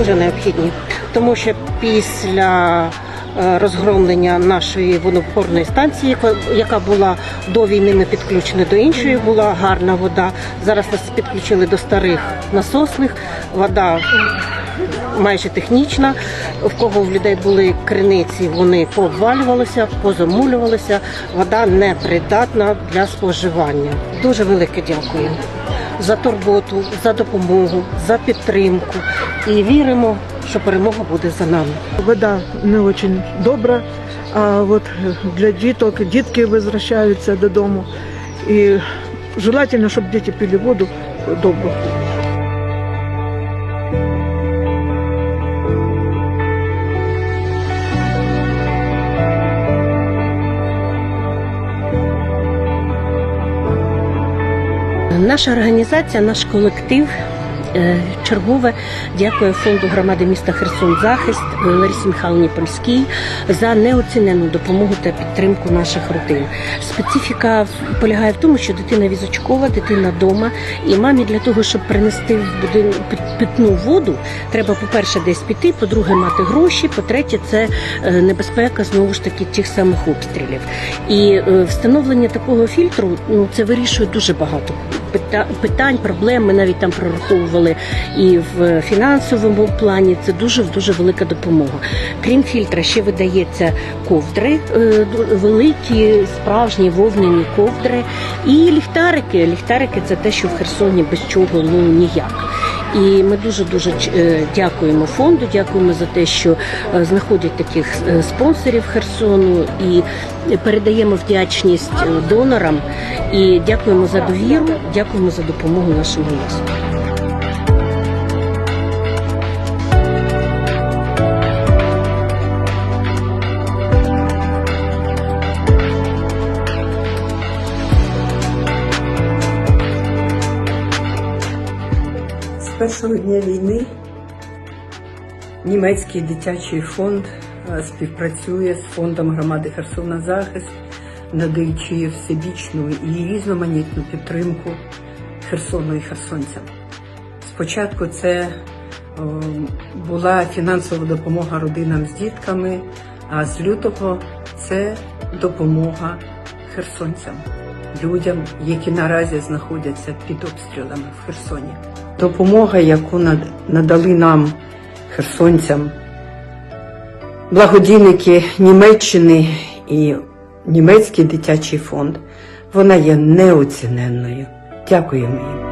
дуже необхідні, тому що після е, розгромлення нашої водопорної станції, яка- яка була до війни, ми підключені до іншої, була гарна вода. Зараз нас підключили до старих насосних. Вода майже технічна. В кого в людей були криниці, вони пообвалювалися, позамулювалися. Вода непридатна для споживання. Дуже велике дякую за турботу, за допомогу, за підтримку. І віримо, що перемога буде за нами. Вода не очень добра, а от для діток, дітки возвращаються додому. І желательно, щоб діти пили воду добру. Наша організація, наш колектив. Е, Чергове дякує фонду громади міста Херсон Захист Ларисі Михайловні Польській за неоцінену допомогу та підтримку наших родин. Специфіка полягає в тому, що дитина візочкова, дитина вдома, і мамі для того, щоб принести в будинок пит- питну воду, треба, по-перше, десь піти, по-друге, мати гроші, по-третє, це е, небезпека знову ж таки тих самих обстрілів. І е, встановлення такого фільтру ну це вирішує дуже багато питань, проблем. Ми навіть там прораховували і в фінансовому плані. Це дуже дуже велика допомога. Крім фільтра, ще видається ковдри, е, великі, справжні вовняні ковдри і ліхтарики. Ліхтарики це те, що в Херсоні без чого ну ніяк. І ми дуже дуже дякуємо фонду, дякуємо за те, що е, знаходять таких е, спонсорів Херсону і передаємо вдячність е, донорам. І дякуємо за довіру, дякуємо за допомогу нашому місту. Першого дня війни німецький дитячий фонд е, співпрацює з фондом громади Херсона Захист, надаючи всебічну і різноманітну підтримку Херсону і херсонцям. Спочатку це е, була фінансова допомога родинам з дітками, а з лютого це допомога херсонцям, людям, які наразі знаходяться під обстрілами в Херсоні. Допомога, яку над- надали нам, херсонцям, благодійники Німеччини і німецький дитячий фонд, вона є неоціненною. Дякуємо їм.